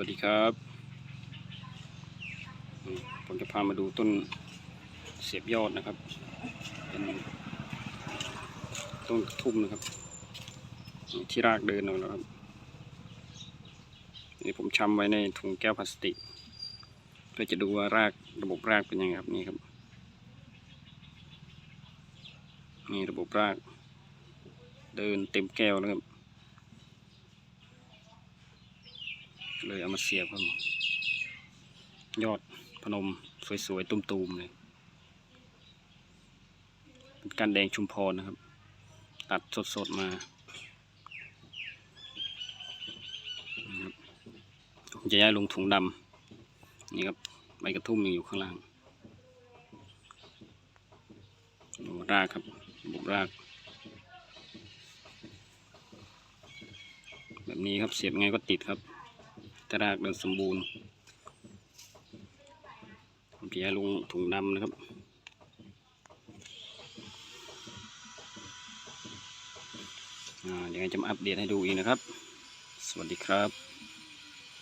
สวัสดีครับ ผมจะพามาดูต้นเสียบยอดนะครับ เป็นต้นทุ่มนะครับ ที่รากเดินออกแล้วครับ นี่ผมชำไว้ในถุงแก้วพลาสติก เพื่อจะดูว่ารากระบบรากเป็นยังไงครับนี่ครับ นี่ระบบราก เดินเต็มแก้วแล้วครับ เลยเอามาเสียบครับยอดพนมสวยๆตุ้มๆเลยเป็นการแดงชุมพรนะครับ ตัดสดๆมาผมจะย้ายลงถุงดำนี่ครับใบกระทุ่มยังอยู่ข้างล่างดูรากครับบุกราก แบบนี้ครับเสียบไงก็ติดครับ ตรากเดินสมบูรณ์ผมจะลงถุงดำนะครับเดี๋ยวจะมาอัปเดตให้ดูอีกนะครับ สวัสดีครับ